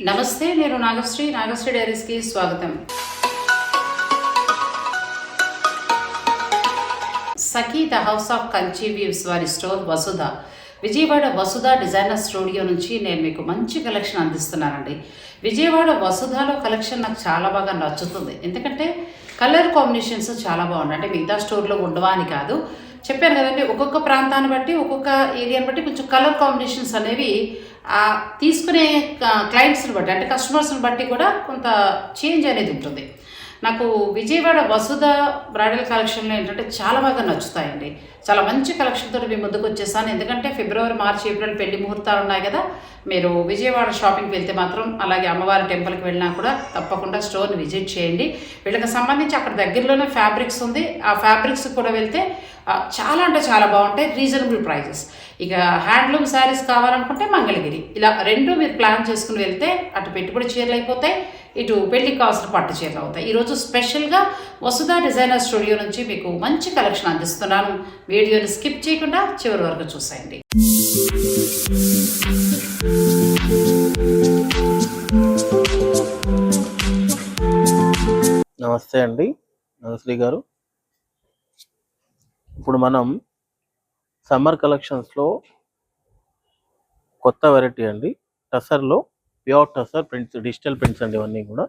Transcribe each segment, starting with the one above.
నమస్తే నేను నాగశ్రీ. నాగశ్రీ డైరీస్కి స్వాగతం. Sakhi the house of Kanchi weaves వారి store Vasudha. Vijayawada Vasudha designer studio నుంచి నేను మీకు మంచి కలెక్షన్ అందిస్తున్నానండి. విజయవాడ వసుధలో కలెక్షన్ నాకు చాలా బాగా నచ్చుతుంది. ఎందుకంటే కలర్ కాంబినేషన్స్ చాలా బాగున్నాయి. అంటే మిగతా స్టోర్లో ఉండవా అని కాదు. చెప్పాను కదండి ఒక్కొక్క ప్రాంతాన్ని బట్టి ఒక్కొక్క ఏరియాని బట్టి కొంచెం కలర్ కాంబినేషన్స్ అనేవి తీసుకునే క్లయింట్స్ని బట్టి అంటే కస్టమర్స్ని బట్టి కూడా కొంత చేంజ్ అనేది ఉంటుంది. నాకు విజయవాడ వసుధ బ్రైడల్ కలెక్షన్లు ఏంటంటే చాలా బాగా నచ్చుతాయండి. చాలా మంచి కలెక్షన్తో మీ ముందుకు వచ్చేసాను. ఎందుకంటే ఫిబ్రవరి మార్చి ఏప్రిల్ పెళ్ళి ముహూర్తాలు ఉన్నాయి కదా మీరు విజయవాడ షాపింగ్కి వెళ్తే మాత్రం అలాగే అమ్మవారి టెంపుల్కి వెళ్ళినా కూడా తప్పకుండా స్టోర్ని విజిట్ చేయండి. వీళ్ళకి సంబంధించి అక్కడ దగ్గరలోనే ఫ్యాబ్రిక్స్ ఉంది. ఆ ఫ్యాబ్రిక్స్ కూడా వెళ్తే చాలా అంటే చాలా బాగుంటాయి రీజనబుల్ ప్రైజెస్ ఇక హ్యాండ్లూమ్ శారీస్ కావాలనుకుంటే మంగళగిరి. ఇలా రెండు మీరు ప్లాన్ చేసుకుని వెళ్తే అటు పెట్టుబడి చీరలు అయిపోతాయి ఇటు పెళ్ళికి కావాల్సిన పట్టు చీరలు అవుతాయి. ఈరోజు స్పెషల్గా వసుధ డిజైనర్ స్టూడియో నుంచి మీకు మంచి కలెక్షన్ అందిస్తున్నాను. వీడియోని స్కిప్ చేయకుండా చివరి వరకు చూసేయండి. నమస్తే అండి నమశ్రీ గారు. ఇప్పుడు మనం సమ్మర్ కలెక్షన్స్లో కొత్త వెరైటీ అండి. టసర్లో pure tussar prints digital prints అండి ఇవన్నీ కూడా.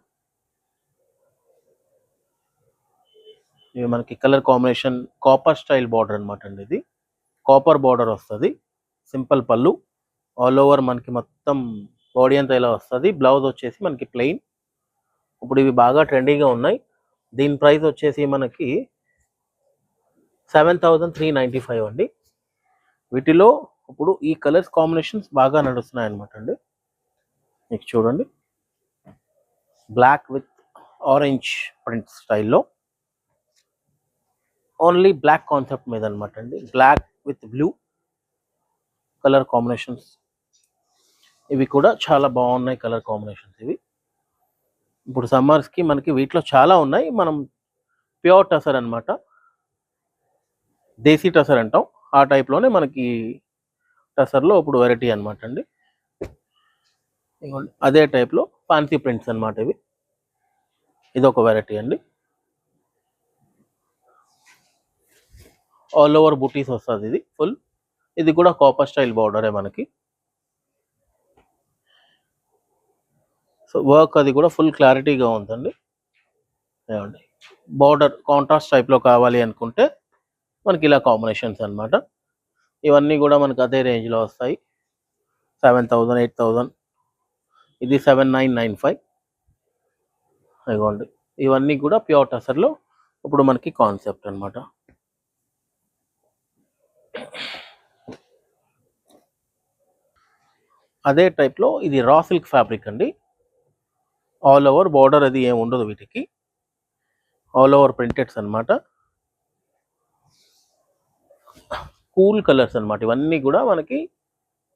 ఇవి మనకి colour combination copper style border అనమాట అండి ఇది. కాపర్ బార్డర్ వస్తుంది. సింపుల్ పళ్ళు. ఆల్ ఓవర్ మనకి మొత్తం బాడీ అంతా ఇలా వస్తుంది. బ్లౌజ్ వచ్చేసి మనకి ప్లెయిన్ ఇప్పుడు ఇవి బాగా ట్రెండీగా ఉన్నాయి. దీని ప్రైస్ వచ్చేసి మనకి seven thousand three ninety five అండి. వీటిలో ఇప్పుడు ఈ కలర్స్ కాంబినేషన్స్ బాగా నడుస్తున్నాయి అనమాట అండి. మీకు చూడండి. బ్లాక్ విత్ ఆరెంజ్ ప్రింట్ స్టైల్లో ఓన్లీ బ్లాక్ కాన్సెప్ట్ మీద అనమాట అండి. Black with blue colour combinations ఇవి కూడా చాలా బాగున్నాయి కలర్ కాంబినేషన్స్ ఇవి. ఇప్పుడు సమ్మర్స్కి మనకి వీటిలో చాలా ఉన్నాయి. మనం ప్యూర్ టసర్ అనమాట దేశీ టసర్ అంటాం. ఆ టైప్లోనే మనకి టసర్లో ఇప్పుడు వెరైటీ అనమాట అండి. అదే టైప్లో ఫ్యాన్సీ ప్రింట్స్ అనమాట ఇవి. ఇది ఒక వెరైటీ అండి. ఆల్ ఓవర్ బుటీస్ వస్తుంది ఇది ఫుల్ ఇది కూడా కాపర్ స్టైల్ బార్డరే మనకి. సో వర్క్ అది కూడా ఫుల్ క్లారిటీగా ఉందండి. ఏమండి? బార్డర్ కాంట్రాస్ట్ టైప్లో కావాలి అనుకుంటే మనకి ఇలా కాంబినేషన్స్ అన్నమాట. ఇవన్నీ కూడా మనకి అదే రేంజ్లో వస్తాయి. సెవెన్ థౌజండ్ ఎయిట్ థౌజండ్ ఇది సెవెన్ నైన్ నైన్ ఫైవ్ ఇదిగోండి. ఇవన్నీ కూడా ప్యూర్ టసర్లో ఇప్పుడు మనకి కాన్సెప్ట్ అనమాట అదే టైప్లో ఇది రా సిల్క్ ఫ్యాబ్రిక్ అండి. ఆల్ ఓవర్ బార్డర్ అది ఏమి ఉండదు వీటికి. ఆల్ ఓవర్ ప్రింటెడ్స్ అనమాట కూల్ కలర్స్ అనమాట ఇవన్నీ కూడా మనకి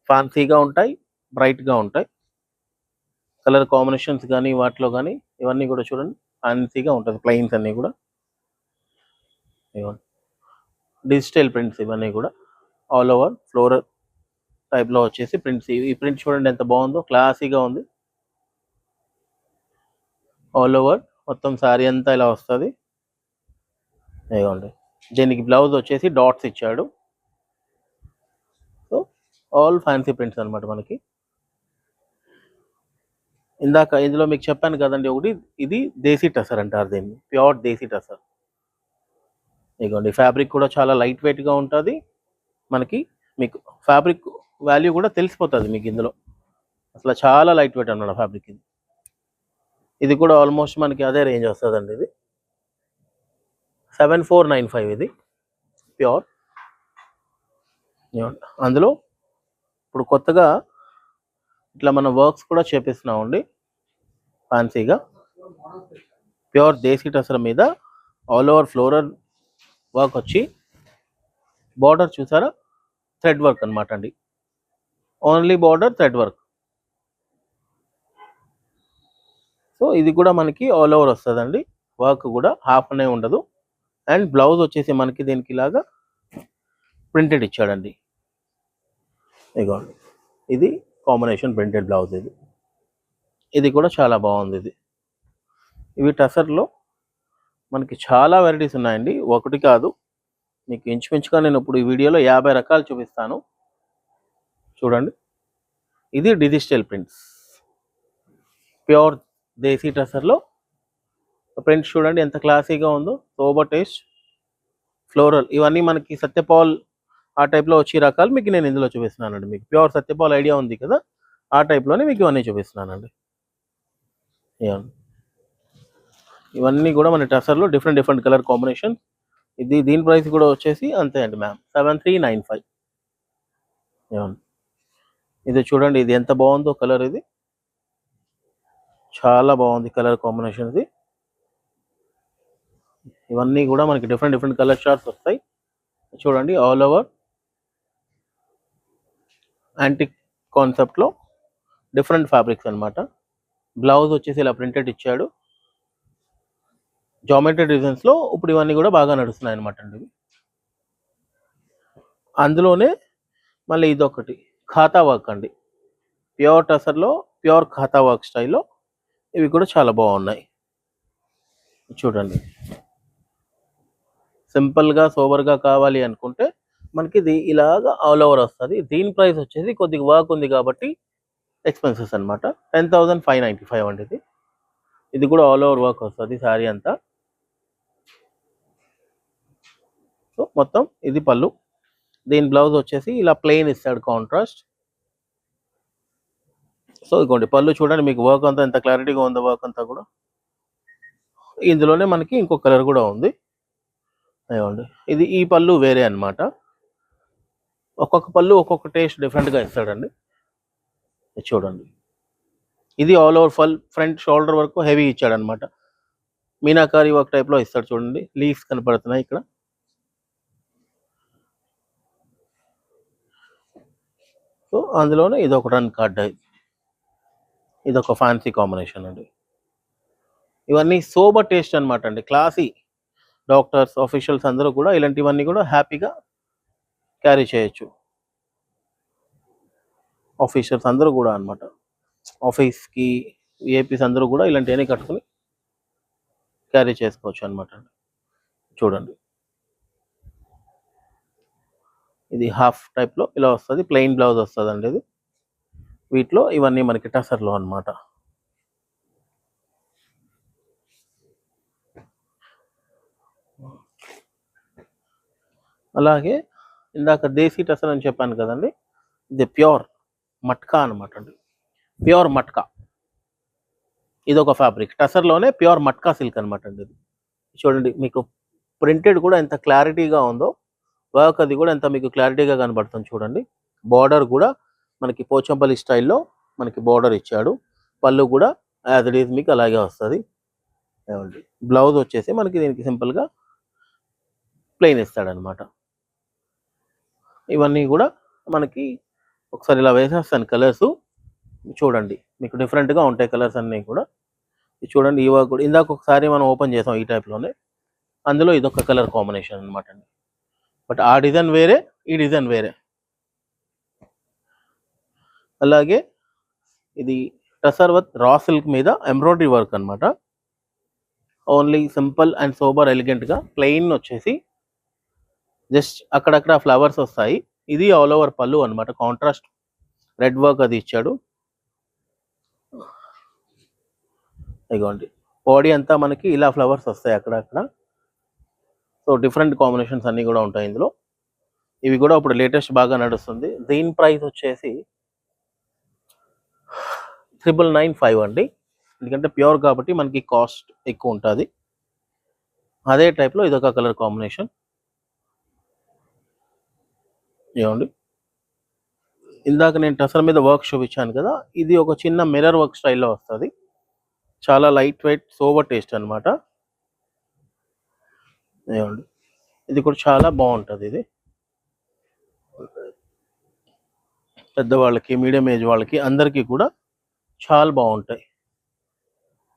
ఫ్యాన్సీగా ఉంటాయి బ్రైట్గా ఉంటాయి. కలర్ కాంబినేషన్స్ కానీ వాటిలో కానీ ఇవన్నీ కూడా చూడండి ఫ్యాన్సీగా ఉంటుంది ప్లెయిన్స్ అన్నీ కూడా. డిజిటల్ ప్రింట్స్ ఇవన్నీ కూడా ఆల్ ఓవర్ ఫ్లోరల్ టైప్లో వచ్చేసి ప్రింట్స్. ఈ ప్రింట్ చూడండి ఎంత బాగుందో క్లాసీగా ఉంది. ఆల్ ఓవర్ మొత్తం శారీ అంతా ఇలా వస్తుంది. ఇదిగోండి దీనికి బ్లౌజ్ వచ్చేసి డాట్స్ ఇచ్చాడు. ఆల్ ఫ్యాన్సీ ప్రింట్స్ అన్నమాట మనకి. ఇందాక ఇందులో మీకు చెప్పాను కదండి ఒకటి ఇది దేశీ టసర్ అంటారు దీన్ని. ప్యూర్ దేశీ టసర్ ఇదిగోండి ఫ్యాబ్రిక్ కూడా చాలా లైట్ వెయిట్గా ఉంటుంది. మనకి మీకు ఫ్యాబ్రిక్ వాల్యూ కూడా తెలిసిపోతుంది మీకు ఇందులో. అసలు చాలా లైట్ వెయిట్ అన్నమాట ఫ్యాబ్రిక్ ఇది. ఇది కూడా ఆల్మోస్ట్ మనకి అదే రేంజ్ వస్తుందండి ఇది. సెవెన్ ఫోర్ నైన్ ఫైవ్ ఇది. ప్యూర్ అందులో ఇప్పుడు కొత్తగా ఇట్లా మన వర్క్స్ కూడా చేపిస్తున్నామండి. ఫ్యాన్సీగా ప్యూర్ దేశీ టసర్ మీద ఆల్ ఓవర్ ఫ్లోరల్ వర్క్ వచ్చి బార్డర్ చూసారా? థ్రెడ్ వర్క్ అన్నమాట అండి. Only border thread work so ఇది కూడా మనకి ఆల్ ఓవర్ వస్తుందండి. వర్క్ కూడా హాఫ్ అనే ఉండదు. అండ్ బ్లౌజ్ వచ్చేసి మనకి దీనికి ఇలాగా ప్రింటెడ్ ఇచ్చాడండి. ఇగోండి. ఇది కాంబినేషన్ ప్రింటెడ్ బ్లౌజ్ ఇది. ఇది కూడా చాలా బాగుంది ఇది. ఇవి టసర్లో మనకి చాలా వెరైటీస్ ఉన్నాయండి. ఒకటి కాదు. మీకు ఇంచుమించుగా నేను ఇప్పుడు ఈ వీడియోలో యాభై రకాలు చూపిస్తాను. చూడండి. ఇది డిజిటల్ ప్రింట్స్. ప్యూర్ దేశీ టసర్లో. ప్రింట్స్ చూడండి ఎంత క్లాసీగా ఉందో. Sober taste. ఫ్లోరల్. ఇవన్నీ మనకి సత్యపాల్ ఆ టైప్లో వచ్చే రకాలు మీకు నేను ఇందులో చూపిస్తున్నానండి. మీకు ప్యూర్ సత్యపాల్ ఐడియా ఉంది కదా ఆ టైప్లోనే మీకు ఇవన్నీ చూపిస్తున్నానండి. ఇవన్నీ. ఇవన్నీ కూడా మన టసర్లో డిఫరెంట్ డిఫరెంట్ కలర్ కాంబినేషన్ ఇది దీని ప్రైస్ కూడా వచ్చేసి అంతే అండి ma'am seven three nine five ఇది చూడండి ఇది ఎంత బాగుందో కలర్ ఇది. చాలా బాగుంది కలర్ కాంబినేషన్ ఇది. ఇవన్నీ కూడా మనకి డిఫరెంట్ డిఫరెంట్ కలర్ షార్ట్స్ వస్తాయి. చూడండి ఆల్ ఓవర్ యాంటిక్ కాన్సెప్ట్లో డిఫరెంట్ ఫ్యాబ్రిక్స్ అనమాట బ్లౌజ్ వచ్చేసి ఇలా ప్రింటెడ్ ఇచ్చాడు. జామెట్రీ డిజైన్స్లో ఇప్పుడు ఇవన్నీ కూడా బాగా నడుస్తున్నాయి అనమాట అండి అందులోనే మళ్ళీ ఇదొకటి ఖాతా వర్క్ అండి. ప్యూర్ టసర్లో ప్యూర్ ఖాతా వర్క్ స్టైల్లో ఇవి కూడా చాలా బాగున్నాయి. చూడండి. సింపుల్గా సోబర్గా కావాలి అనుకుంటే మనకి ఇది ఇలాగా ఆల్ ఓవర్ వస్తుంది. దీని ప్రైస్ వచ్చేసి కొద్దిగా వర్క్ ఉంది కాబట్టి ఎక్స్పెన్సెస్ అనమాట ten thousand five ninety five అండి ఇది. ఇది కూడా ఆల్ ఓవర్ వర్క్ వస్తుంది శారీ అంతా. సో మొత్తం ఇది పళ్ళు. దీని బ్లౌజ్ వచ్చేసి ఇలా ప్లెయిన్ ఇస్తాడు కాంట్రాస్ట్ సో ఇదిగోండి పళ్ళు చూడండి మీకు వర్క్ అంతా ఎంత క్లారిటీగా ఉందో వర్క్ అంతా కూడా. ఇందులోనే మనకి ఇంకో కలర్ కూడా ఉంది. అయ్యండి ఇది ఈ పళ్ళు వేరే అన్నమాట. ఒక్కొక్క పళ్ళు ఒక్కొక్క టేస్ట్ డిఫరెంట్గా ఇస్తాడండి. చూడండి. ఇది all over full front shoulder వరకు హెవీ ఇచ్చాడు అనమాట మీనాకారి వర్క్ టైప్లో ఇస్తాడు చూడండి. లీవ్స్ కనపడుతున్నాయి ఇక్కడ. సో అందులోనే ఇది ఒక రన్ కార్డ్ ఇది. ఒక ఫ్యాన్సీ కాంబినేషన్ అండి. ఇవన్నీ సోబర్ టేస్ట్ అనమాట అండి. క్లాసీ డాక్టర్స్ ఆఫీషియల్స్ అందరూ కూడా ఇలాంటివన్నీ కూడా హ్యాపీగా క్యారీ చేయొచ్చు. ఆఫీసర్స్ అందరూ కూడా అనమాట ఆఫీస్కి ఏపీస్ అందరూ కూడా ఇలాంటివన్నీ కట్టుకుని క్యారీ చేసుకోవచ్చు అనమాట చూడండి. ఇది హాఫ్ టైప్లో ఇలా వస్తుంది ప్లెయిన్ బ్లౌజ్ వస్తుంది అండి ఇది. వీటిలో ఇవన్నీ మనకి టసర్లో అనమాట అలాగే ఇందాక దేశీ టసర్ అని చెప్పాను కదండి? ఇది ప్యూర్ మట్కా అనమాట అండి. ప్యూర్ మట్కా. ఇది ఒక ఫ్యాబ్రిక్. టసర్లోనే ప్యూర్ మట్కా సిల్క్ అనమాట అండి ఇది. చూడండి మీకు ప్రింటెడ్ కూడా ఎంత క్లారిటీగా ఉందో వర్క్ అది కూడా ఎంత మీకు క్లారిటీగా కనబడుతుంది చూడండి. బార్డర్ కూడా మనకి పోచంపల్లి స్టైల్లో మనకి బార్డర్ ఇచ్చాడు. పళ్ళు కూడా యాజ్ ఇట్ ఈజ్ మీకు అలాగే వస్తుంది. ఏమండి? బ్లౌజ్ వచ్చేసి మనకి దీనికి సింపుల్గా ప్లెయిన్ ఇస్తాడనమాట ఇవన్నీ కూడా మనకి ఒకసారి ఇలా వేసేస్తాను కలర్స్. చూడండి మీకు డిఫరెంట్గా ఉంటాయి కలర్స్ అన్నీ కూడా. ఇది చూడండి ఈ వర్క్ కూడా ఇందాక ఒకసారి మనం ఓపెన్ చేసాం ఈ టైప్లోనే. అందులో ఇదొక కలర్ కాంబినేషన్ అనమాట అండి. బట్ ఆ డిజైన్ వేరే ఈ డిజైన్ వేరే. అలాగే ఇది టసర్వత్ రా సిల్క్ మీద ఎంబ్రాయిడరీ వర్క్ అనమాట ఓన్లీ సింపుల్ అండ్ సోబర్ ఎలిగెంట్గా ప్లెయిన్ వచ్చేసి జస్ట్ అక్కడక్కడ ఫ్లవర్స్ వస్తాయి. ఇది ఆల్ ఓవర్ పళ్ళు అన్నమాట. కాంట్రాస్ట్. రెడ్ వర్క్ అది ఇచ్చాడు. ఇదిగోండి. బాడీ అంతా మనకి ఇలా ఫ్లవర్స్ వస్తాయి అక్కడక్కడ. సో డిఫరెంట్ కాంబినేషన్స్ అన్నీ కూడా ఉంటాయి ఇందులో. ఇవి కూడా ఇప్పుడు లేటెస్ట్ బాగా నడుస్తుంది. దీని ప్రైస్ వచ్చేసి ట్రిపుల్ నైన్ ఫైవ్ అండి. ఎందుకంటే ప్యూర్ కాబట్టి మనకి కాస్ట్ ఎక్కువ ఉంటుంది. అదే టైప్లో ఇదొక కలర్ కాంబినేషన్. ఏమండి? ఇందాక నేను టసర్ మీద వర్క్ చూపించాను కదా ఇది ఒక చిన్న మిర్రర్ వర్క్ స్టైల్లో వస్తుంది. చాలా లైట్ వెయిట్ సోవర్ టేస్ట్ అనమాట ఏమండి? ఇది కూడా చాలా బాగుంటుంది ఇది. పెద్దవాళ్ళకి మీడియం ఏజ్ వాళ్ళకి అందరికీ కూడా చాలా బాగుంటాయి.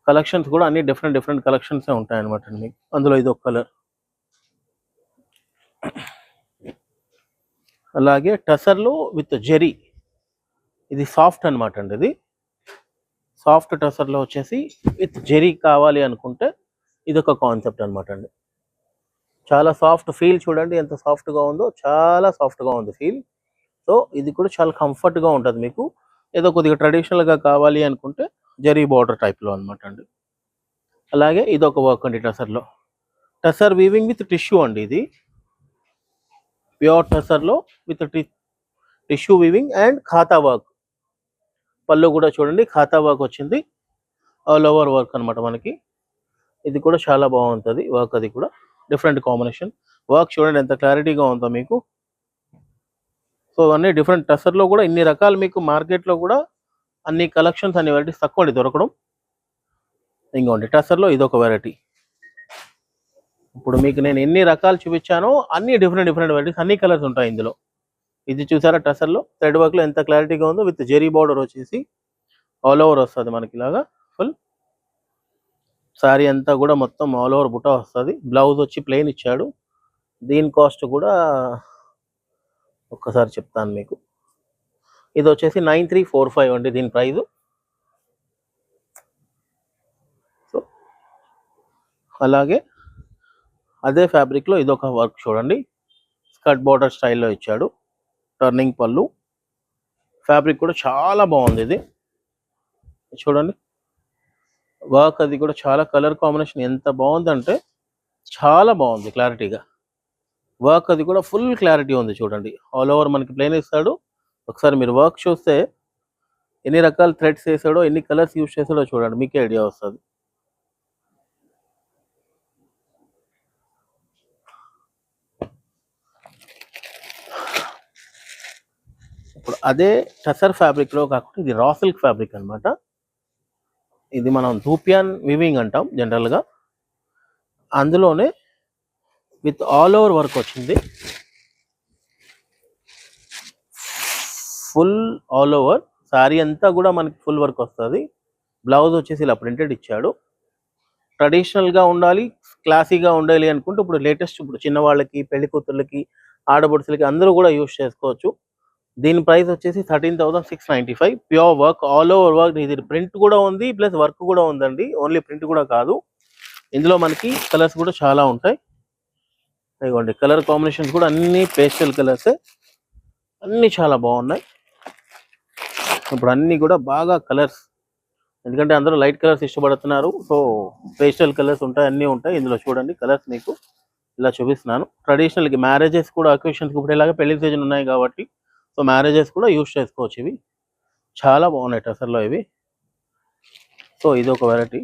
కలెక్షన్స్ కూడా అన్ని డిఫరెంట్ డిఫరెంట్ కలెక్షన్స్ ఉంటాయి అనమాట మీకు. అందులో ఇది ఒక కలర్ అలాగే టసర్లో విత్ జెరీ ఇది సాఫ్ట్ అన్నమాట అండి ఇది. సాఫ్ట్ టసర్లో వచ్చేసి విత్ జెరీ కావాలి అనుకుంటే ఇది ఒక కాన్సెప్ట్ అనమాట అండి. చాలా సాఫ్ట్ ఫీల్ చూడండి ఎంత సాఫ్ట్గా ఉందో చాలా సాఫ్ట్గా ఉంది ఫీల్. సో ఇది కూడా చాలా కంఫర్ట్గా ఉంటుంది మీకు. ఏదో కొద్దిగా ట్రెడిషనల్గా కావాలి అనుకుంటే జరీ బార్డర్ టైప్లో అనమాట అండి. అలాగే ఇది ఒక వర్క్ అండి టసర్లో. టసర్ వీవింగ్ విత్ టిష్యూ అండి ఇది. ప్యూర్ టసర్లో విత్ టిష్యూ వీవింగ్ అండ్ ఖాతా వర్క్ పళ్ళు కూడా చూడండి ఖాతా వర్క్ వచ్చింది. ఆల్ ఓవర్ వర్క్ అన్నమాట మనకి. ఇది కూడా చాలా బాగుంటుంది వర్క్ అది కూడా. డిఫరెంట్ కాంబినేషన్ వర్క్ చూడండి ఎంత క్లారిటీగా ఉందో మీకు. సో అన్ని డిఫరెంట్ టసర్లో కూడా ఇన్ని రకాలు మీకు మార్కెట్లో కూడా అన్ని కలెక్షన్స్ అన్ని వెరైటీస్ తక్కువ అండి దొరకడం. ఇంకోండి టసర్లో ఇదొక వెరైటీ ఇప్పుడు మీకు నేను ఎన్ని రకాలు చూపించానో అన్ని డిఫరెంట్ డిఫరెంట్ వెరైటీస్ అన్ని కలర్స్ ఉంటాయి ఇందులో. ఇది చూసారా టసర్లో? థ్రెడ్ వర్క్లో ఎంత క్లారిటీగా ఉందో విత్ జెరీ బార్డర్ వచ్చేసి ఆల్ ఓవర్ వస్తుంది మనకి ఇలాగా ఫుల్ సారీ అంతా కూడా మొత్తం ఆల్ ఓవర్ బుట్ట వస్తుంది. బ్లౌజ్ వచ్చి ప్లెయిన్ ఇచ్చాడు. దీని కాస్ట్ కూడా ఒక్కసారి చెప్తాను మీకు. ఇది వచ్చేసి నైన్ త్రీ ఫోర్ ఫైవ్ అండి దీని ప్రైజు. సో అలాగే అదే ఫ్యాబ్రిక్లో ఇదొక వర్క్ చూడండి. స్కర్ట్ బార్డర్ స్టైల్లో ఇచ్చాడు. టర్నింగ్ పళ్ళు. ఫ్యాబ్రిక్ కూడా చాలా బాగుంది ఇది. చూడండి. వర్క్ అది కూడా చాలా కలర్ కాంబినేషన్ ఎంత బాగుందంటే చాలా బాగుంది క్లారిటీగా వర్క్ అది కూడా ఫుల్ క్లారిటీ ఉంది చూడండి. ఆల్ ఓవర్ మనకి ప్లేన్ ఇస్తాడు. ఒకసారి మీరు వర్క్ చూస్తే ఎన్ని రకాల థ్రెడ్స్ వేసాడో ఎన్ని కలర్స్ యూజ్ చేసాడో చూడండి. మీకే ఐడియా వస్తుంది. ఇప్పుడు అదే టసర్ ఫ్యాబ్రిక్లో కాకుండా ఇది రా సిల్క్ ఫ్యాబ్రిక్ అన్నమాట. ఇది మనం ధూపియాన్ వివింగ్ అంటాం జనరల్గా. అందులోనే విత్ ఆల్ ఓవర్ వర్క్ వచ్చింది. Full all over. సారీ అంతా కూడా మనకి ఫుల్ వర్క్ వస్తుంది. బ్లౌజ్ వచ్చేసి ఇలా ప్రింటెడ్ ఇచ్చాడు. ట్రెడిషనల్గా ఉండాలి క్లాసీగా ఉండాలి అనుకుంటే ఇప్పుడు లేటెస్ట్ ఇప్పుడు చిన్నవాళ్ళకి పెళ్ళి కూతుర్లకి ఆడబడుచులకి అందరూ కూడా యూజ్ చేసుకోవచ్చు. దీని ప్రైస్ వచ్చేసి thirteen thousand six ninety five. Pure work all over work ఇది ప్రింట్ కూడా ఉంది ప్లస్ వర్క్ కూడా ఉందండి. ఓన్లీ ప్రింట్ కూడా కాదు. ఇందులో మనకి కలర్స్ కూడా చాలా ఉంటాయి. ఇదిగోండి కలర్ కాంబినేషన్స్ కూడా అన్ని పేస్టల్ కలర్స్ అన్ని చాలా బాగున్నాయి. ఇప్పుడు అన్ని కూడా బాగా కలర్స్ ఎందుకంటే అందరూ లైట్ కలర్స్ ఇష్టపడుతున్నారు. సో పేస్టల్ కలర్స్ ఉంటాయి అన్నీ ఉంటాయి. ఇందులో చూడండి కలర్స్ మీకు ఇలా చూపిస్తున్నాను. ట్రెడిషనల్కి మ్యారేజెస్ కూడా అకేషన్స్కి ఇప్పుడు ఇలాగ పెళ్ళి సీజన్ ఉన్నాయి కాబట్టి సో మ్యారేజెస్ కూడా యూస్ చేసుకోవచ్చు ఇవి. చాలా బాగున్నాయి టసర్లో ఇవి. సో ఇది ఒక వెరైటీ.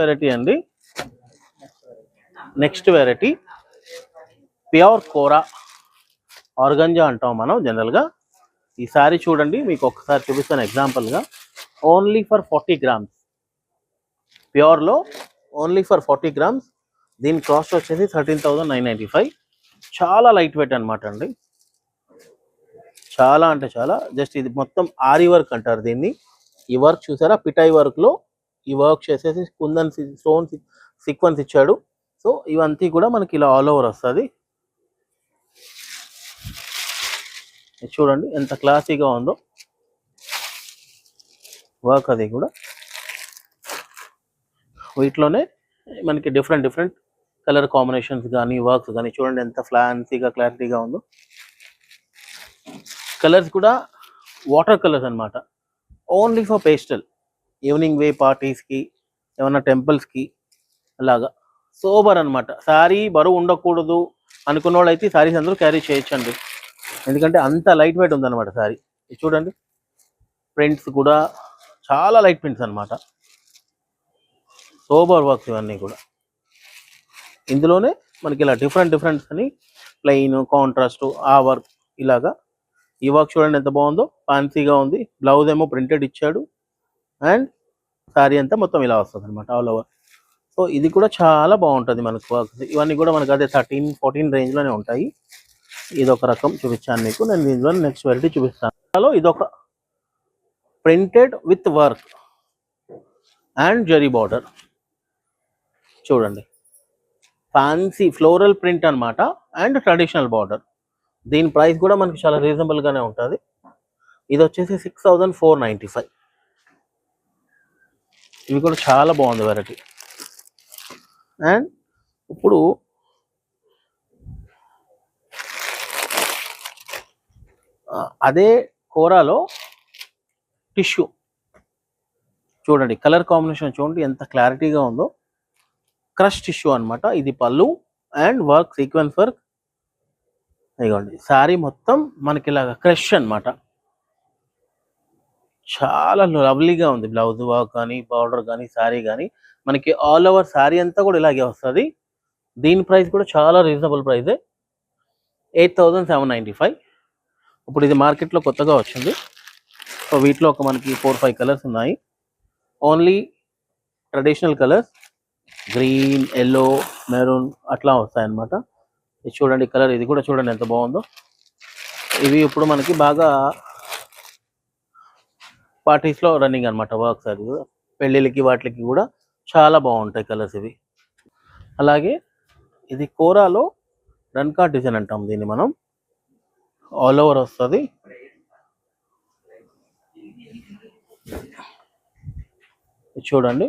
వెరైటీ అండి. Next variety. Pure kora organza అంటాం మనం జనరల్గా. ఈ సారీ చూడండి మీకు ఒక్కసారి చూపిస్తాను ఎగ్జాంపుల్గా. Only for forty grams. ప్యూర్లో only for forty grams. దీని కాస్ట్ వచ్చేసి thirteen thousand nine ninety five. చాలా లైట్ వెయిట్ అనమాట అండి. చాలా అంటే చాలా. జస్ట్ ఇది మొత్తం ఆరి వర్క్ అంటారు దీన్ని. ఈ వర్క్ చూసారా? పిటాయి వర్క్లో ఈ వర్క్ చేసేసి కుందన్ స్టోన్ సీక్వెన్స్ ఇచ్చాడు. సో ఇవంతా కూడా మనకి ఇలా ఆల్ ఓవర్ వస్తుంది. చూడండి ఎంత క్లాసీగా ఉందో. వర్క్ అది కూడా. వీటిలోనే మనకి డిఫరెంట్ డిఫరెంట్ కలర్ కాంబినేషన్స్ కానీ వర్క్స్ కానీ చూడండి ఎంత ఫ్లాన్సీగా క్లారిటీగా ఉందో. కలర్స్ కూడా వాటర్ కలర్స్ అన్నమాట. Only for pastel evening wear పార్టీస్కి ఏమన్నా టెంపుల్స్కి అలాగా. సోబర్ అన్నమాట. శారీ బరువు ఉండకూడదు అనుకున్న వాళ్ళు అయితే శారీస్ అందరూ క్యారీ చేయొచ్చండి. ఎందుకంటే అంత లైట్ వెయిట్ ఉందన్నమాట శారీ ఇది చూడండి. ప్రింట్స్ కూడా చాలా లైట్ ప్రింట్స్ అనమాట సోబర్ వర్క్స్ ఇవన్నీ కూడా. ఇందులోనే మనకి ఇలా డిఫరెంట్ డిఫరెంట్స్ అని ప్లెయిన్ కాంట్రాస్ట్ ఆ వర్క్ ఇలాగా ఈ వర్క్ చూడండి ఎంత బాగుందో. ఫ్యాన్సీగా ఉంది. బ్లౌజ్ ఏమో ప్రింటెడ్ ఇచ్చాడు. అండ్ శారీ అంతా మొత్తం ఇలా వస్తుంది అనమాట ఆల్ ఓవర్ సో ఇది కూడా చాలా బాగుంటుంది మనకు. వర్క్ ఇవన్నీ కూడా మనకు అదే థర్టీన్ ఫోర్టీన్ రేంజ్లోనే ఉంటాయి. ఇది ఒక రకం చూపించాను మీకు. నేను దీనిలో నెక్స్ట్ వెరైటీ చూపిస్తాను. హలో ఇదొక printed with work and zari border చూడండి. ఫ్యాన్సీ ఫ్లోరల్ ప్రింట్ అన్నమాట. అండ్ ట్రెడిషనల్ బార్డర్ దీని ప్రైస్ కూడా మనకి చాలా రీజనబుల్గానే ఉంటుంది. ఇది వచ్చేసి six thousand four ninety five ఇవి కూడా చాలా బాగుంది వెరైటీ అండ్ ఇప్పుడు అదే కూరలో టిష్యూ చూడండి కలర్ కాంబినేషన్ చూడండి ఎంత క్లారిటీగా ఉందో. క్రష్ టిష్యూ అనమాట ఇది పళ్ళు అండ్ వర్క్ సీక్వెన్స్ వర్క్ ఇదిగోండి శారీ మొత్తం మనకి ఇలాగ క్రష్ అన్నమాట. చాలా లవ్లీగా ఉంది బ్లౌజ్ వర్క్ కానీ బార్డర్ కానీ శారీ కానీ. మనకి ఆల్ ఓవర్ శారీ అంతా కూడా ఇలాగే వస్తుంది. దీని ప్రైస్ కూడా చాలా reasonable ప్రైజే eight thousand seven ninety five. ఇప్పుడు ఇది మార్కెట్లో కొత్తగా వచ్చింది. సో వీటిలో ఒక మనకి ఫోర్ ఫైవ్ కలర్స్ ఉన్నాయి. Only traditional colours. Green yellow maroon అట్లా వస్తాయన్నమాట. ఇది చూడండి కలర్ ఇది కూడా చూడండి ఎంత బాగుందో. ఇవి ఇప్పుడు మనకి బాగా పార్టీస్లో రన్నింగ్ అనమాట వర్క్స్ అది. కూడా పెళ్ళిళ్ళకి వాటికి కూడా చాలా బాగుంటాయి కలర్స్ ఇవి. అలాగే ఇది కోరాలో రన్కా డిజైన్ అంటాం దీన్ని మనం. ఆల్ ఓవర్ వస్తుంది. ఇది చూడండి.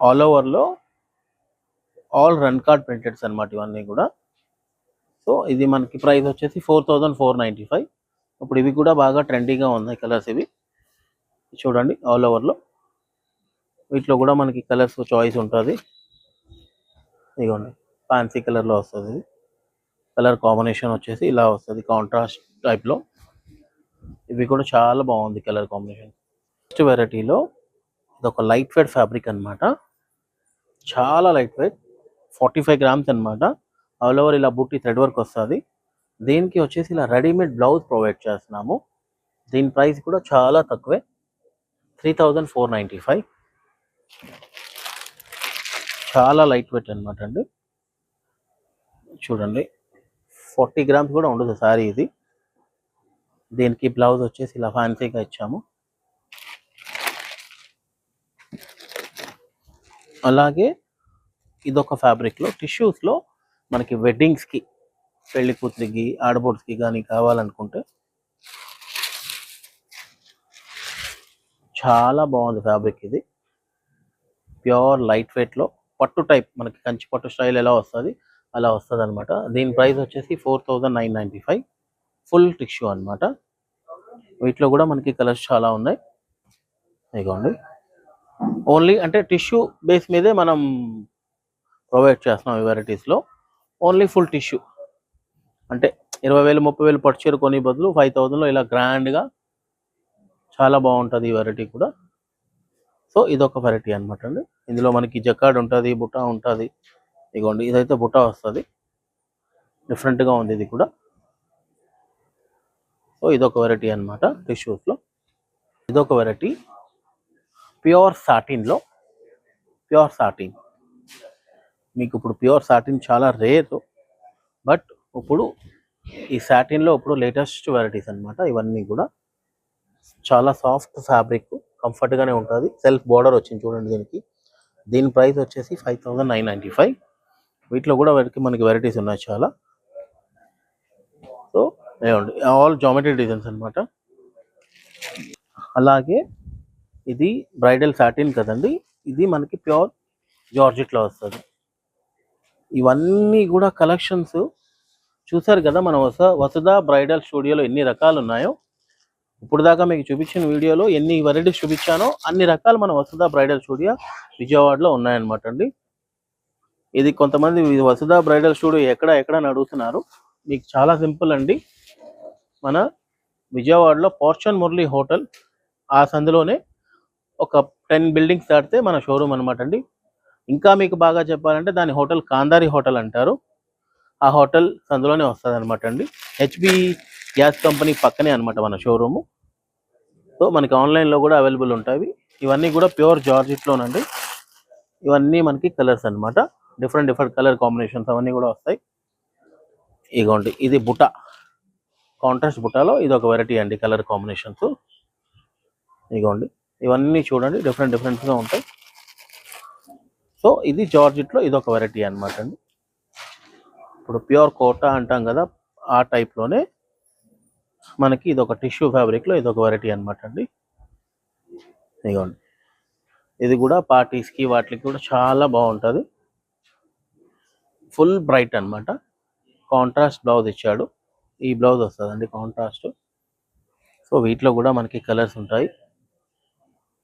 ఆల్ ఓవర్లో ఆల్ రన్ కార్డ్ ప్రింటెడ్స్ అనమాట ఇవన్నీ కూడా. సో ఇది మనకి ప్రైస్ వచ్చేసి four thousand four ninety five ఇప్పుడు ఇవి కూడా బాగా ట్రెండీగా ఉన్నాయి కలర్స్ ఇవి. చూడండి ఆల్ ఓవర్లో వీటిలో కూడా మనకి కలర్స్ చాయిస్ ఉంటుంది. ఇదిగోండి ఫ్యాన్సీ కలర్లో వస్తుంది ఇది. కలర్ కాంబినేషన్ వచ్చేసి ఇలా వస్తుంది కాంట్రాస్ట్ టైప్లో ఇవి కూడా చాలా బాగుంది కలర్ కాంబినేషన్ నెక్స్ట్ వెరైటీలో ఇది ఒక లైట్ వెయిట్ ఫ్యాబ్రిక్ అన్నమాట. చాలా light weight. Forty five grams అనమాట ఆల్ ఓవర్ ఇలా బుట్టి థ్రెడ్ వర్క్ వస్తుంది. దీనికి వచ్చేసి ఇలా రెడీమేడ్ బ్లౌజ్ ప్రొవైడ్ చేస్తున్నాము. దీని ప్రైస్ కూడా చాలా తక్కువే. Three thousand four ninety five. చాలా లైట్ వెయిట్ అనమాట అండి. చూడండి. ఫార్టీ గ్రామ్స్ కూడా ఉండదు సారీ ఇది. దీనికి బ్లౌజ్ వచ్చేసి ఇలా ఫ్యాన్సీగా ఇచ్చాము. అలాగే ఇదొక ఫ్యాబ్రిక్లో టిష్యూస్లో మనకి వెడ్డింగ్స్కి పెళ్ళి కూతురికి ఆడబోడ్స్కి కానీ కావాలనుకుంటే చాలా బాగుంది ఫ్యాబ్రిక్ ఇది. ప్యూర్ లైట్ వెయిట్లో పట్టు టైప్ మనకి కంచి పట్టు స్టైల్ ఎలా వస్తుంది అలా వస్తుంది అనమాట దీని ప్రైస్ వచ్చేసి four nine ninety five. Full tissue అనమాట వీటిలో కూడా మనకి కలర్స్ చాలా ఉన్నాయి. ఇదిగోండి. ఓన్లీ అంటే టిష్యూ బేస్ మీదే మనం ప్రొవైడ్ చేస్తున్నాం ఈ వెరైటీస్లో ఓన్లీ ఫుల్ టిష్యూ అంటే ఇరవై వేలు ముప్పై వేలు పట్టు చీర కొని బదులు ఫైవ్ థౌజండ్లో ఇలా గ్రాండ్గా చాలా బాగుంటుంది ఈ వెరైటీ కూడా. సో ఇదొక వెరైటీ అనమాట అండి. ఇందులో మనకి జకాడ్ ఉంటుంది బుట్ట ఉంటుంది. ఇదిగోండి ఇదైతే బుట్ట వస్తుంది. డిఫరెంట్గా ఉంది ఇది కూడా. సో ఇదొక వెరైటీ అనమాట టిష్యూస్లో ఇదొక వెరైటీ ప్యూర్ సాటిన్లో ప్యూర్ సాటిన్. మీకు ఇప్పుడు ప్యూర్ సాటిన్ చాలా రేరు బట్ ఇప్పుడు ఈ సాటిన్లో ఇప్పుడు లేటెస్ట్ వెరైటీస్ అనమాట ఇవన్నీ కూడా చాలా సాఫ్ట్ ఫ్యాబ్రిక్ కంఫర్ట్గానే ఉంటుంది. సెల్ఫ్ బోర్డర్ వచ్చింది చూడండి దీనికి. దీని ప్రైస్ వచ్చేసి ఫైవ్ నైన్ నైంటీ ఫైవ్. వీటిలో కూడా వాటికి మనకి వెరైటీస్ ఉన్నాయి చాలా. సో ఏమండి ఆల్ జామెట్రీ డిజైన్స్ అనమాట అలాగే ఇది బ్రైడల్ సాటిన్ కదండి. ఇది మనకి ప్యూర్ జార్జెట్లో వస్తుంది ఇవన్నీ కూడా కలెక్షన్స్. చూసారు కదా మన వస వసుధ బ్రైడల్ స్టూడియోలో ఎన్ని రకాలు ఉన్నాయో. ఇప్పుడు దాకా మీకు చూపించిన వీడియోలో ఎన్ని వెరైటీస్ చూపించానో అన్ని రకాలు మన వసుధ బ్రైడల్ స్టూడియో విజయవాడలో ఉన్నాయన్నమాట అండి. ఇది కొంతమంది ఇది వసుధ బ్రైడల్ స్టూడియో ఎక్కడ ఎక్కడ అని అడుగుతున్నారు. మీకు చాలా సింపుల్ అండి. మన విజయవాడలో పోర్షన్ మురళి హోటల్. ఆ సందులోనే ఒక టెన్ బిల్డింగ్స్ దాటితే మన షోరూమ్ అనమాట అండి. ఇంకా మీకు బాగా చెప్పాలంటే దాని హోటల్ కాందారి హోటల్ అంటారు. ఆ హోటల్ సందులోనే వస్తుంది అనమాట అండి. హెచ్బి గ్యాస్ కంపెనీ పక్కనే అనమాట మన షోరూము. సో మనకి ఆన్లైన్లో కూడా అవైలబుల్ ఉంటాయి. ఇవన్నీ కూడా ప్యూర్ జార్జిట్లోనండి. ఇవన్నీ మనకి కలర్స్ అన్నమాట. డిఫరెంట్ డిఫరెంట్ కలర్ కాంబినేషన్స్ అవన్నీ కూడా వస్తాయి. ఇగోండి ఇది బుట్ట కాంట్రాస్ట్ బుట్టాలో ఇది ఒక వెరైటీ అండి కలర్ కాంబినేషన్స్. ఇగోండి. ఇవన్నీ చూడండి డిఫరెంట్ డిఫరెంట్గా ఉంటాయి. సో ఇది జార్జిట్లో ఇది ఒక వెరైటీ అనమాట అండి. ఇప్పుడు ప్యూర్ కోటా అంటాం కదా ఆ టైప్లోనే మనకి ఇది ఒక టిష్యూ ఫ్యాబ్రిక్లో ఇది ఒక వెరైటీ అనమాట అండి. ఇదిగోండి. ఇది కూడా పార్టీస్కి వాటికి కూడా చాలా బాగుంటుంది. ఫుల్ బ్రైట్ అన్నమాట. కాంట్రాస్ట్ బ్లౌజ్ ఇచ్చాడు. ఈ బ్లౌజ్ వస్తుందండి కాంట్రాస్ట్. సో వీటిలో కూడా మనకి కలర్స్ ఉంటాయి.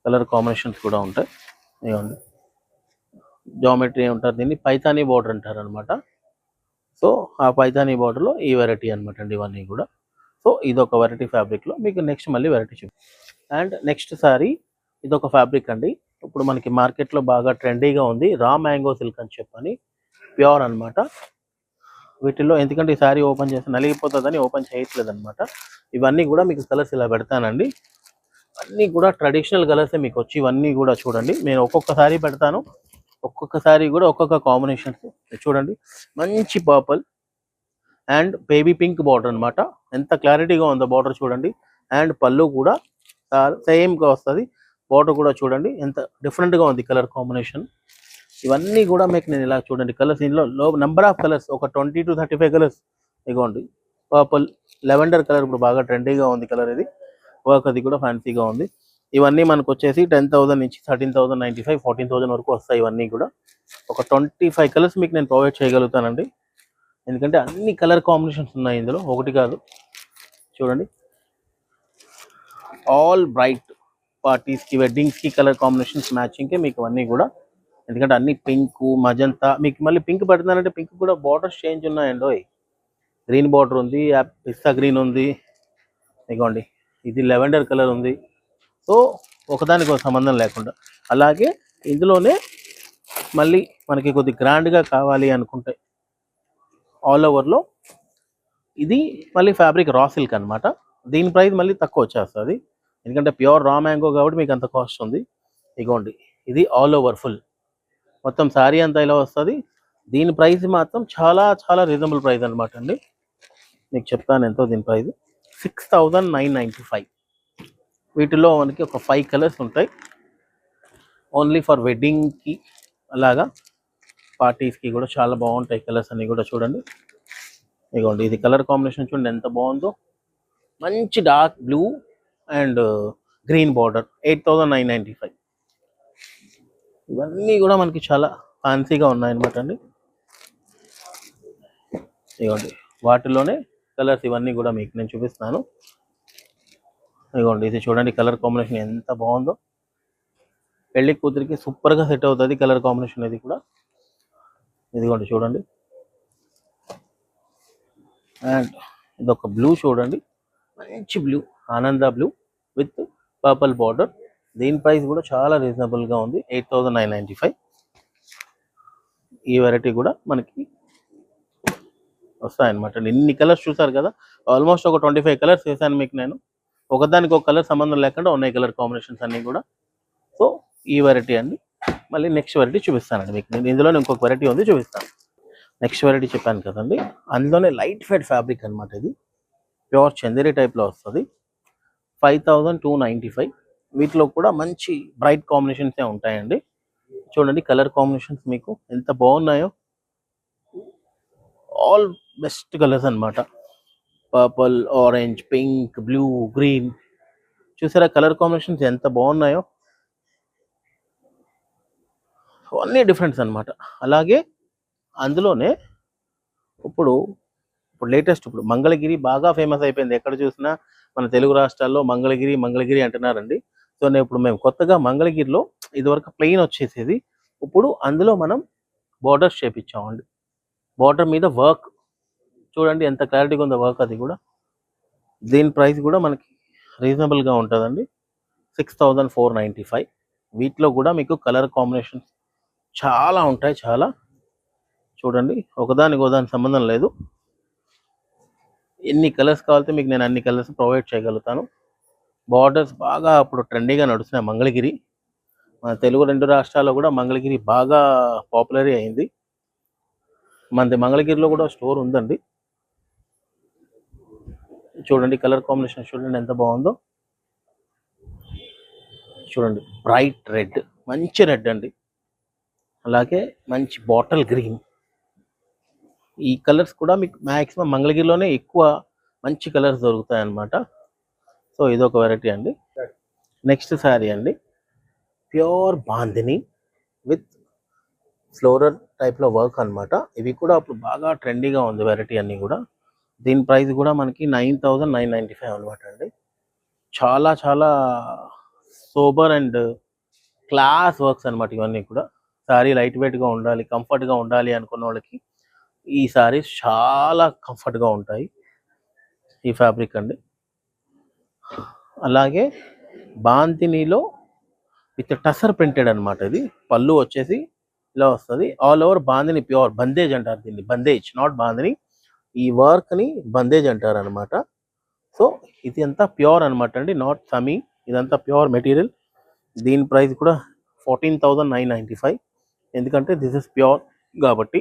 కలర్ కాంబినేషన్స్ కూడా ఉంటాయి. ఇవ్వండి జామెట్రీ ఉంటారు దీన్ని? పైతానీ బార్డర్ అంటారు అనమాట సో ఆ పైతానీ బార్డర్లో ఈ వెరైటీ అనమాట అండి ఇవన్నీ కూడా. సో ఇది ఒక వెరైటీ ఫ్యాబ్రిక్లో. మీకు నెక్స్ట్ మళ్ళీ వెరైటీ చూపి. అండ్ నెక్స్ట్ సారీ ఇది ఒక ఫ్యాబ్రిక్ అండి. ఇప్పుడు మనకి మార్కెట్లో బాగా ట్రెండీగా ఉంది. రా మ్యాంగో సిల్క్ అని చెప్పని ప్యూర్ అన్నమాట. వీటిల్లో ఎందుకంటే ఈ సారీ ఓపెన్ చేసి నలిగిపోతుందని ఓపెన్ చేయట్లేదు అనమాట ఇవన్నీ కూడా మీకు కలర్స్ ఇలా పెడతానండి. అన్నీ కూడా ట్రెడిషనల్ కలర్స్ మీకు వచ్చి ఇవన్నీ కూడా చూడండి. నేను ఒక్కొక్కసారి పెడతాను. ఒక్కొక్కసారి కూడా ఒక్కొక్క కాంబినేషన్స్ చూడండి. మంచి purple and baby pink border అన్నమాట. ఎంత క్లారిటీగా ఉందో బార్డర్ చూడండి. అండ్ పళ్ళు కూడా సేమ్గా వస్తుంది. బార్డర్ కూడా చూడండి. ఎంత డిఫరెంట్గా ఉంది కలర్ కాంబినేషన్ ఇవన్నీ కూడా మీకు నేను ఇలా చూడండి. కలర్స్ ఇందులో లో నెంబర్ ఆఫ్ కలర్స్ ఒక twenty to thirty five colours ఇగోండి. పర్పుల్ లెవెండర్ కలర్ ఇప్పుడు బాగా ట్రెండీగా ఉంది కలర్ ఇది. వర్క్ అది కూడా ఫ్యాన్సీగా ఉంది. ఇవన్నీ మనకు వచ్చేసి టెన్ థౌసండ్ నుంచి thirteen thousand ninety five fourteen thousand వరకు వస్తాయి ఇవన్నీ కూడా. ఒక ట్వంటీ ఫైవ్ కలర్స్ మీకు నేను ప్రొవైడ్ చేయగలుగుతానండి. ఎందుకంటే అన్ని కలర్ కాంబినేషన్స్ ఉన్నాయి ఇందులో. ఒకటి కాదు. చూడండి. ఆల్ బ్రైట్ పార్టీస్కి వెడ్డింగ్స్కి కలర్ కాంబినేషన్స్ మ్యాచింగ్కి మీకు అన్నీ కూడా. ఎందుకంటే అన్ని పింక్ మజంతా మీకు మళ్ళీ పింక్ పెడుతున్నారంటే పింక్ కూడా బార్డర్స్ చేంజ్ ఉన్నాయండి గ్రీన్ బార్డర్ ఉంది పిస్తా గ్రీన్ ఉంది. ఇగోండి. ఇది లెవెండర్ కలర్ ఉంది. సో ఒకదానికి ఒక సంబంధం లేకుండా. అలాగే ఇందులోనే మళ్ళీ మనకి కొద్ది గ్రాండ్గా కావాలి అనుకుంటే ఆల్ ఓవర్లో ఇది మళ్ళీ ఫ్యాబ్రిక్ రా సిల్క్ అనమాట దీని ప్రైస్ మళ్ళీ తక్కువ వచ్చేస్తుంది. ఎందుకంటే ప్యూర్ రా మ్యాంగో కాబట్టి మీకు అంత కాస్ట్ ఉంది. ఇగోండి ఇది ఆల్ ఓవర్ ఫుల్ మొత్తం శారీ అంతా ఇలా వస్తుంది. దీని ప్రైస్ మాత్రం చాలా చాలా రీజనబుల్ ప్రైస్ అనమాట అండి. మీకు చెప్తాను ఎంతో దీని price six thousand nine ninety five వీటిలో మనకి ఒక ఫైవ్ కలర్స్ ఉంటాయి. ఓన్లీ ఫర్ వెడ్డింగ్కి అలాగా పార్టీస్కి కూడా చాలా బాగుంటాయి కలర్స్ అన్నీ కూడా చూడండి. ఇదిగోండి ఇది కలర్ కాంబినేషన్ చూడండి ఎంత బాగుందో. మంచి dark blue and green border eight thousand nine ninety five ఇవన్నీ కూడా మనకి చాలా ఫ్యాన్సీగా ఉన్నాయన్నమాట అండి. ఇదిగోండి వాటిలోనే కలర్స్ ఇవన్నీ కూడా మీకు నేను చూపిస్తున్నాను. ఇదిగోండి ఇది చూడండి కలర్ కాంబినేషన్ ఎంత బాగుందో. పెళ్ళి కూతురికి సూపర్గా సెట్ అవుతుంది కలర్ కాంబినేషన్ ఇది కూడా. ఇదిగోండి చూడండి. అండ్ ఇది ఒక బ్లూ చూడండి. మంచి బ్లూ ఆనంద బ్లూ విత్ పర్పుల్ బార్డర్ దీని ప్రైస్ కూడా చాలా రీజనబుల్గా ఉంది eight thousand nine ninety five ఈ వెరైటీ కూడా మనకి వస్తాయన్నమాట. ఇన్ని కలర్స్ చూసారు కదా ఆల్మోస్ట్ ఒక ట్వంటీ ఫైవ్ కలర్స్ వేసాను మీకు నేను. ఒకదానికి ఒక కలర్ సంబంధం లేకుండా ఉన్నాయి కలర్ కాంబినేషన్స్ అన్నీ కూడా. సో ఈ వెరైటీ అండి మళ్ళీ నెక్స్ట్ వెరైటీ చూపిస్తానండి మీకు. నేను ఇందులోనే ఇంకొక వెరైటీ ఉంది చూపిస్తాను. నెక్స్ట్ వెరైటీ చెప్పాను కదండి. అందులోనే లైట్ ఫెడ్ ఫ్యాబ్రిక్ అన్నమాట ఇది. ప్యూర్ చందేరి టైప్లో వస్తుంది. Five thousand two ninety five వీటిలో కూడా మంచి బ్రైట్ కాంబినేషన్సే ఉంటాయండి. చూడండి కలర్ కాంబినేషన్స్ మీకు ఎంత బాగున్నాయో. ఆల్ బెస్ట్ కలర్స్ అన్నమాట. Purple orange pink blue green. చూసారా కలర్ కాంబినేషన్స్ ఎంత బాగున్నాయో? అన్నీ డిఫరెంట్స్ అన్నమాట. అలాగే అందులోనే ఇప్పుడు ఇప్పుడు లేటెస్ట్ ఇప్పుడు మంగళగిరి బాగా ఫేమస్ అయిపోయింది. ఎక్కడ చూసినా మన తెలుగు రాష్ట్రాల్లో మంగళగిరి మంగళగిరి అంటున్నారండి. సో నేను ఇప్పుడు మేము కొత్తగా మంగళగిరిలో ఇదివరకు ప్లెయిన్ వచ్చేసేది. ఇప్పుడు అందులో మనం బార్డర్స్ చేపించామండి. బార్డర్ మీద వర్క్ చూడండి ఎంత క్లారిటీగా ఉందో వర్క్ అది కూడా. దీని ప్రైస్ కూడా మనకి రీజనబుల్గా ఉంటుందండి. Six thousand four ninety five వీటిలో కూడా మీకు కలర్ కాంబినేషన్స్ చాలా ఉంటాయి చాలా. చూడండి ఒకదానికి ఒకదానికి సంబంధం లేదు. ఎన్ని కలర్స్ కావాలితే మీకు నేను అన్ని కలర్స్ ప్రొవైడ్ చేయగలుగుతాను. బార్డర్స్ బాగా అప్పుడు ట్రెండీగా నడుస్తున్నాయి మంగళగిరి. మన తెలుగు రెండు రాష్ట్రాల్లో కూడా మంగళగిరి బాగా పాపులర్ అయింది. మనది మంగళగిరిలో కూడా స్టోర్ ఉందండి. చూడండి కలర్ కాంబినేషన్ చూడండి ఎంత బాగుందో. చూడండి బ్రైట్ రెడ్ మంచి రెడ్ అండి. అలాగే మంచి బాటిల్ గ్రీన్ ఈ కలర్స్ కూడా మీకు మ్యాక్సిమం మంగళగిరిలోనే ఎక్కువ మంచి కలర్స్ దొరుకుతాయి అన్నమాట సో ఇదొక వెరైటీ అండి. నెక్స్ట్ శారీ అండి. ప్యూర్ బాందిని విత్ ఫ్లోరల్ టైప్లో వర్క్ అన్నమాట. ఇవి కూడా అప్పుడు బాగా ట్రెండీగా ఉంది వెరైటీ అన్నీ కూడా. దీని ప్రైస్ కూడా మనకి nine thousand nine ninety five అనమాట అండి చాలా చాలా సోబర్ అండ్ క్లాస్ వర్క్స్ అనమాట ఇవన్నీ కూడా. సారీ లైట్ వెయిట్గా ఉండాలి కంఫర్ట్గా ఉండాలి అనుకున్న వాళ్ళకి ఈ సారీస్ చాలా కంఫర్ట్గా ఉంటాయి. ఈ ఫ్యాబ్రిక్ అండి. అలాగే బాంతినిలో విత్ టసర్ ప్రింటెడ్ అనమాట ఇది. పళ్ళు వచ్చేసి ఇలా వస్తుంది. All over bandhani pure bandhej అంటారు దీన్ని. బందేజ్ నాట్ బాందిని ఈ వర్క్ని బందేజ్ అంటారు అనమాట సో ఇది అంతా ప్యూర్ అనమాట అండి. నాట్ సమి ఇదంతా ప్యూర్ మెటీరియల్. దీని ప్రైస్ కూడా fourteen thousand nine ninety five. ఎందుకంటే దిస్ ఇస్ ప్యూర్ కాబట్టి.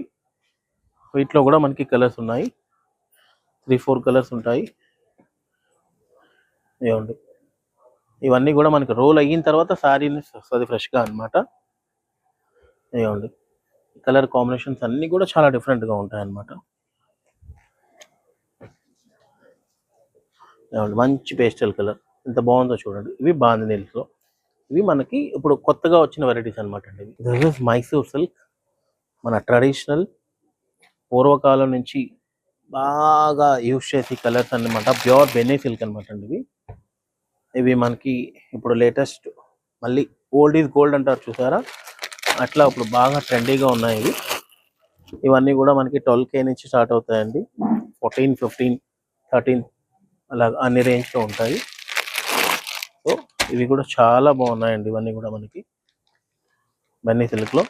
వీటిలో కూడా మనకి కలర్స్ ఉన్నాయి. త్రీ ఫోర్ కలర్స్ ఉంటాయి. ఏమండి? ఇవన్నీ కూడా మనకి రోల్ అయిన తర్వాత శారీని వస్తుంది ఫ్రెష్గా అనమాట ఏమండి? కలర్ కాంబినేషన్స్ అన్నీ కూడా చాలా డిఫరెంట్గా ఉంటాయి అన్నమాట ఇవ్వండి మంచి పేస్టల్ కలర్ ఎంత బాగుందో చూడండి. ఇవి బాందినీల్స్లో ఇవి మనకి ఇప్పుడు కొత్తగా వచ్చిన వెరైటీస్ అనమాట అండి దిస్ ఇస్ మైసూర్ సిల్క్ మన ట్రెడిషనల్ పూర్వకాలం నుంచి బాగా యూజ్ చేసే కలర్స్ అన్నమాట. ప్యూర్ బెన్నీ సిల్క్ అనమాట అండి ఇవి. ఇవి మనకి ఇప్పుడు లేటెస్ట్ మళ్ళీ ఓల్డ్ ఈజ్ గోల్డ్ అంటారు చూసారా? అట్లా ఇప్పుడు బాగా ట్రెండీగా ఉన్నాయి ఇవి. ఇవన్నీ కూడా మనకి ట్వెల్వ్ కే నుంచి స్టార్ట్ అవుతాయండి. ఫోర్టీన్ ఫిఫ్టీన్ థర్టీన్ అలా అన్ని రేంజ్లో ఉంటాయి. సో ఇవి కూడా చాలా బాగున్నాయండి. ఇవన్నీ కూడా మనకి బన్నీ సిల్క్లో.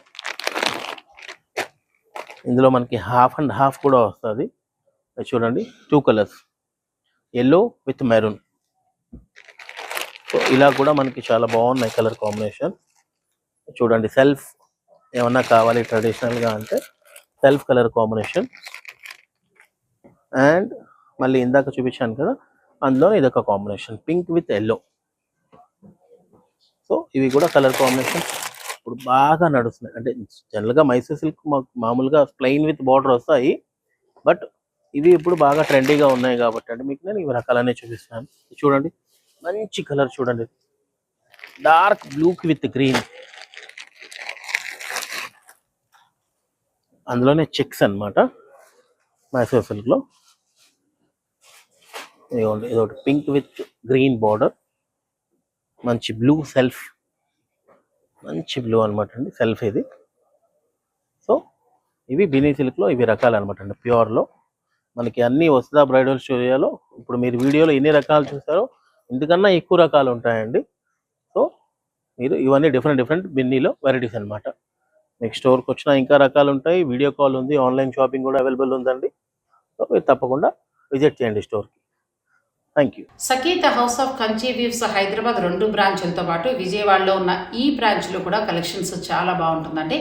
ఇందులో మనకి హాఫ్ అండ్ హాఫ్ కూడా వస్తుంది. చూడండి two colours yellow with maroon so ఇలా కూడా మనకి చాలా బాగున్నాయి కలర్ కాంబినేషన్ చూడండి సెల్ఫ్ ఏమన్నా కావాలి ట్రెడిషనల్గా అంటే సెల్ఫ్ కలర్ కాంబినేషన్ అండ్ మళ్ళీ ఇందాక చూపించాను కదా అందులో ఇదొక combination pink with yellow so ఇవి కూడా కలర్ కాంబినేషన్ ఇప్పుడు బాగా నడుస్తున్నాయి. అంటే జనరల్గా మైసూర్ సిల్క్ మామూలుగా ప్లెయిన్ విత్ బార్డర్ వస్తాయి. బట్ ఇవి ఇప్పుడు బాగా ట్రెండీగా ఉన్నాయి కాబట్టి అంటే మీకు నేను ఇవి రకాలనే చూపిస్తాను చూడండి. మంచి కలర్ చూడండి. డార్క్ బ్లూకి విత్ గ్రీన్ అందులోనే చెక్స్ అన్నమాట మైసూర్ సిల్క్లో ఇదిగోండి ఇదొకటి పింక్ విత్ గ్రీన్ బార్డర్ మంచి బ్లూ సెల్ఫ్ మంచి బ్లూ అనమాట అండి సెల్ఫ్ ఇది. సో ఇవి బినీ సిల్క్లో ఇవి రకాలు అనమాట అండి ప్యూర్లో మనకి అన్ని వస్తుందా బ్రైడల్ స్టూడియోలో ఇప్పుడు మీరు వీడియోలో ఎన్ని రకాలు చూస్తారో ఇందుకన్నా ఎక్కువ రకాలు ఉంటాయండి. సో మీరు ఇవన్నీ డిఫరెంట్ డిఫరెంట్ బిన్నీలో వెరైటీస్ అన్నమాట. మీకు స్టోర్కి వచ్చినా ఇంకా రకాలు ఉంటాయి వీడియో కాల్ ఉంది ఆన్లైన్ షాపింగ్ కూడా అవైలబుల్ ఉందండి. సో మీరు తప్పకుండా విజిట్ చేయండి స్టోర్కి thank you సకీత house of Kanchi weaves Hyderabad రెండు బ్రాంచ్లతో పాటు విజయవాడలో ఉన్న ఈ బ్రాంచ్లో కూడా కలెక్షన్స్ చాలా బాగుంటుందండి.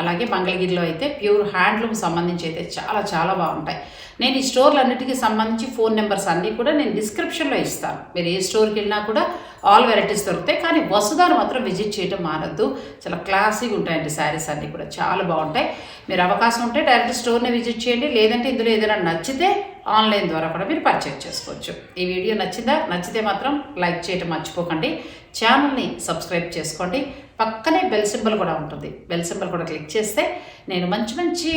అలాగే మంగళగిరిలో అయితే ప్యూర్ హ్యాండ్లూమ్ సంబంధించి అయితే చాలా చాలా బాగుంటాయి. నేను ఈ స్టోర్లన్నిటికీ సంబంధించి ఫోన్ నెంబర్స్ అన్నీ కూడా నేను డిస్క్రిప్షన్లో ఇస్తాను. మీరు ఏ స్టోర్కి వెళ్ళినా కూడా ఆల్ వెరైటీస్ దొరుకుతాయి. కానీ వసుధాను మాత్రం విజిట్ చేయడం మానద్దు. చాలా క్లాసీగా ఉంటాయండి శారీస్ అన్నీ కూడా. చాలా బాగుంటాయి. మీరు అవకాశం ఉంటే డైరెక్ట్ స్టోర్ని విజిట్ చేయండి. లేదంటే ఇందులో ఏదైనా నచ్చితే ఆన్లైన్ ద్వారా కూడా మీరు పర్చేజ్ చేసుకోవచ్చు. ఈ వీడియో నచ్చిందా? నచ్చితే మాత్రం లైక్ చేయడం మర్చిపోకండి. ఛానల్ని సబ్స్క్రైబ్ చేసుకోండి. పక్కనే బెల్ సింబల్ కూడా ఉంటుంది. బెల్ సింబల్ కూడా క్లిక్ చేస్తే నేను మంచి మంచి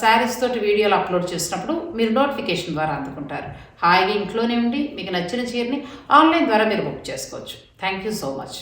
శారీస్ తోటి వీడియోలు అప్లోడ్ చేసినప్పుడు మీరు నోటిఫికేషన్ ద్వారా అందుకుంటారు. హాయిగా ఇంట్లోనే ఉండి మీకు నచ్చిన చీరని ఆన్లైన్ ద్వారా మీరు బుక్ చేసుకోవచ్చు. Thank you so much